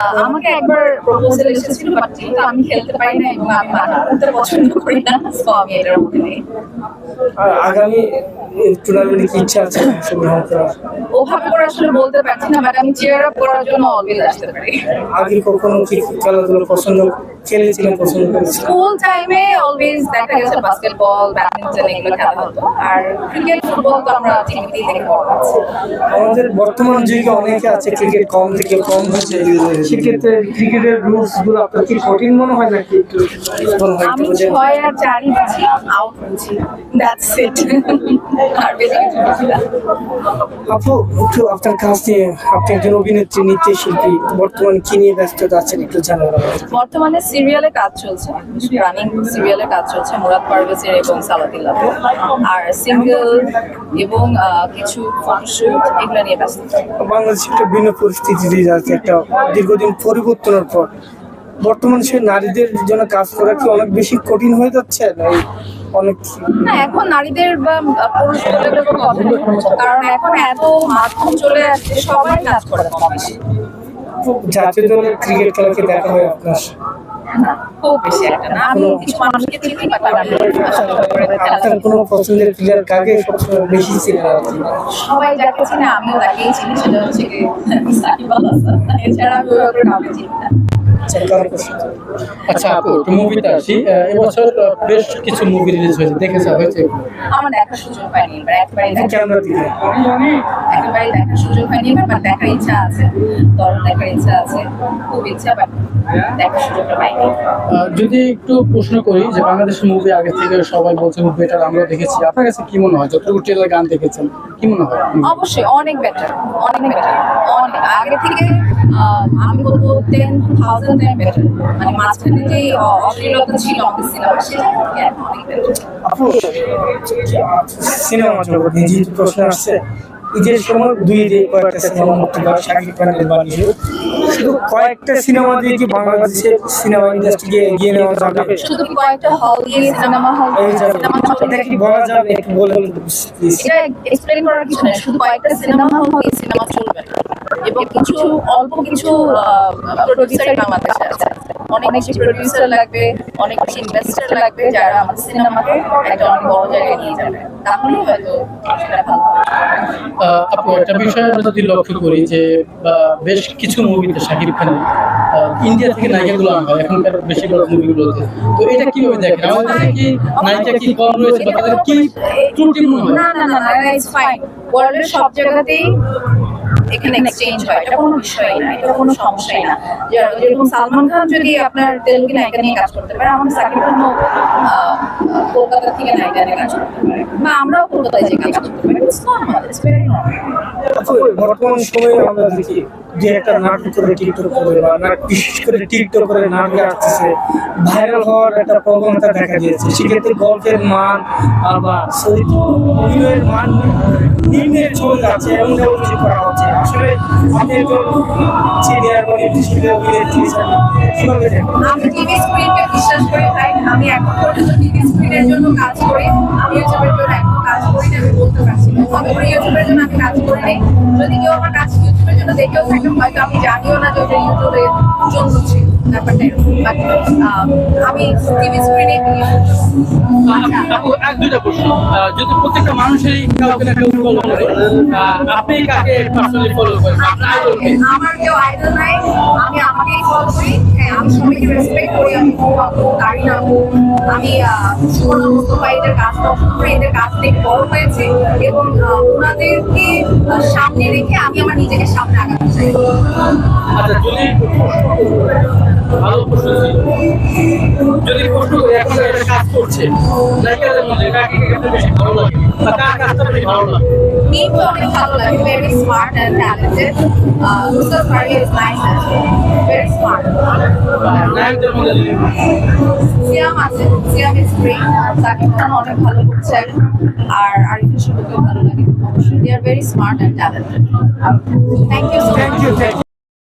আমাকে একবার প্রপোজাল এসেছিল বাট যেহেতু আমি খেলতে পারি না এবং আমি পছন্দ করি না তো আমি এটার মধ্যে নেই। আর আগামী টুর্নামেন্টে কি ইচ্ছা আছে? অংশগ্রহণ করার? ওভাবে করে আসলে বলতে পারছি না বাট আমি চেয়ার আপ করার জন্য অলওয়েজ আসতে পারি। আগে কখনো কি খেলাধুলো পছন্দ খেলেছিলেন পছন্দ করেছিলেন? স্কুল টাইমে অলওয়েজ দেখা গেছে বাস্কেটবল ব্যাডমিন্টন এগুলো খেলা হতো। আর ক্রিকেট ফুটবল তো আমরা টিভিতেই দেখে বড় আমাদের বর্তমান যুগে অনেকে আছে ক্রিকেট কম থেকে কম হচ্ছে সেক্ষেত্রে ক্রিকেটের রুলসগুলো আপনার কি কঠিন মনে হয় নাকি একটু আমি ছয় আর চারই আউট দ্যাটস ইট আর বেশি কিছু না। আপু একটু আপনার কাছ দিয়ে আপনি একজন অভিনেত্রী নৃত্যশিল্পী বর্তমানে কি নিয়ে ব্যস্ততা আছেন একটু জানাবেন বর্তমানে সিরিয়ালে কাজ চলছে। রানিং সিরিয়ালে কাজ চলছে মুরাদ পারভেজের এবং সালাদিল্লাহ আর সিঙ্গেল এবং আহ, কিছু ফটোশুট এগুলো নিয়ে ব্যস্ত। বাংলাদেশ একটা ভিন্ন পরিস্থিতি দিয়ে যাচ্ছে একটা দীর্ঘদিন পরিবর্তনের পর। বর্তমান সে নারীদের জন্য কাজ করা কি অনেক বেশি কঠিন হয়ে যাচ্ছে নাকি অনেক? না এখন নারীদের বা পুরুষ বলে কোনো কথা কারণ এখন এত মাধ্যম চলে আসছে সবাই কাজ করে। কম বেশি জাতীয় দলের ক্রিকেট খেলাকে দেখা হয় আপনার? খুব বেশি একটা না? আমি কিছু মানুষকে চিনি বাট আমি আসলে করে খেলা আপনার কোনো পছন্দের প্লেয়ার কাকে সবসময় বেশি ছিলেন সবাই যাকে চিনে আমিও তাকেই চিনি সেটা হচ্ছে সাকিব আল হাসান। এছাড়া আমি কাউকে চিনি না। আচ্ছা? আচ্ছা আপু একটু মুভিতে আসি। এবছর বেশ কিছু মুভি রিলিজ হয়েছে দেখেছে হয়েছে আমার দেখার সুযোগ পাইনি এবার একবারই ক্যামেরা দিকে। একেবারে দেখার সুযোগ হয়নি এবার বাট দেখার ইচ্ছা আছে। দেখার ইচ্ছা আছে খুব ইচ্ছা বাট দেখার সুযোগটা পাইনি। যদি একটু প্রশ্ন করি যে বাংলাদেশের মুভি আগে থেকে সবাই বলছে খুব বেটার আমরাও দেখেছি। আপনার কাছে কি মনে হয়? যতটুকু ট্রেলার গান দেখেছেন কি মনে হয়? অবশ্যই অনেক বেটার অনেক বেটার অনেক। আগে থেকে আমি বলব টেন থাউজেন্ড টাইম বেটার মানে মাঝখানে যে অশ্লীলতা ছিল আমাদের সিনেমা সেটা অনেক বেটার সিনেমা জগৎ নিয়ে প্রশ্ন আসছে ঈদের সময় দুই কয়েকটা সিনেমা মুক্তি পায় শাকিব খানের বানিয়ে শুধু কয়েকটা সিনেমা দিয়ে কি বাংলাদেশের সিনেমা ইন্ডাস্ট্রিকে এগিয়ে নেওয়া যাবে? শুধু কয়েকটা হল দিয়ে সিনেমা হল সিনেমা কি বলা যাবে? একটু বলেন প্লিজ এটা এক্সপ্লেন করার কিছু নেই। শুধু কয়েকটা সিনেমা হল দিয়ে সিনেমা চলবে না। এবং কিছু অল্প কিছু প্রডিউসার বাংলাদেশে আছে। অনেক বেশি প্রডিউসার লাগবে অনেক বেশি ইনভেস্টার লাগবে যারা আমাদের সিনেমাকে একটা অনেক বড় জায়গায় নিয়ে যাবে। তাহলে হয়তো সেটা ভালো আপু একটা বিষয় আমরা যদি লক্ষ্য করি যে বেশ কিছু মুভিতে শাকিব আহ, ইন্ডিয়া থেকে নায়িকাগুলো আনা হয় এখনকার বেশিরভাগ মুভিগুলোতে তো এটা কীভাবে দেখেন? আমাদের কি নায়িকা কি কম রয়েছে বা তাদের কি ত্রুটি মনে হয়? না না না না ইটস ফাইন ওয়ার্ল্ডের সব জায়গাতেই এখানে এক্সচেঞ্জ হয় এটা কোনো বিষয় না এটা কোনো সমস্যাই না। যেরকম সালমান খান যদি আপনার তেলুগু নায়িকা নিয়ে কাজ করতে পারে আমাদের সাকিব খানও কলকাতা থেকে নায়িকা নিয়ে কাজ করতে পারে বা আমরাও কলকাতায় যে কাজ করতে পারি। It's normal it's very normal বর্তমান সময়ে আমরা দেখি যে একটা নাটক করে টিকটক করে বা নাটক বিশেষ করে টিকটক করে নাটকে আসতেছে ভাইরাল হওয়ার একটা প্রবণতা দেখা দিয়েছে। সেক্ষেত্রে গল্পের মান বা চরিত্র অভিনয়ের মান নিম্নে চলে যাচ্ছে এমন করা হচ্ছে। আসলে আপনি আমি টিভি স্ক্রিনকে বিশ্বাস করি, তাই আমি এখন পর্যন্ত টিভি স্ক্রিনের জন্য কাজ করি। আমি ইউটিউবের জন্য এখন কাজ করি না, আমি বলতে পারছি না। করে ইউটিউবের জন্য আমি কাজ করি নাই। যদি কেউ আমার কাজ ইউটিউবের জন্য দেখেও থাকে, হয়তো আমি জানিও না যে ওটা ইউটিউবের জন্য ছিল। ব্যাপারটা এরকম। But, আমি টিভি স্ক্রিনে আপু, এক দুইটা প্রশ্ন। যদি প্রত্যেকটা মানুষেরই কাউকে না কেউ ফলো করে আপনি কাকে পার্সোনালি ফলো করেন? আপনার idol কে? আমার কেউ আইডল নাই। আমি আমাকেই ফলো করি। হ্যাঁ আমি সবাইকে রেসপেক্ট করি। আমি আপু। না আমি সুবর্ণ মুস্তফা এদের কাজ পছন্দ করি এদের কাজ দেখে বড় হয়েছে। এবং ওনাদেরকে সামনে রেখে আমি আমার নিজেকে সামনে আগাতে চাই। আচ্ছা ভালো প্রশ্ন। যদি প্রশ্ন করি এখন একটা কাজ করছে নায়িকাদের মধ্যে কাকে কাকে বেশি ভালো লাগে? বা কার কাজটা বেশি ভালো লাগে? মিমকে অনেক ভালো লাগে। Very smart and talented Mustafa Fari is nice very smart নায়কদের মধ্যে যদি সিয়াম আছে। সিয়াম ইজ গ্রেট সাকিব খান অনেক ভালো করছেন আর শুভকেও ভালো লাগে। অবশ্যই they are very smart and talented thank you thank you thank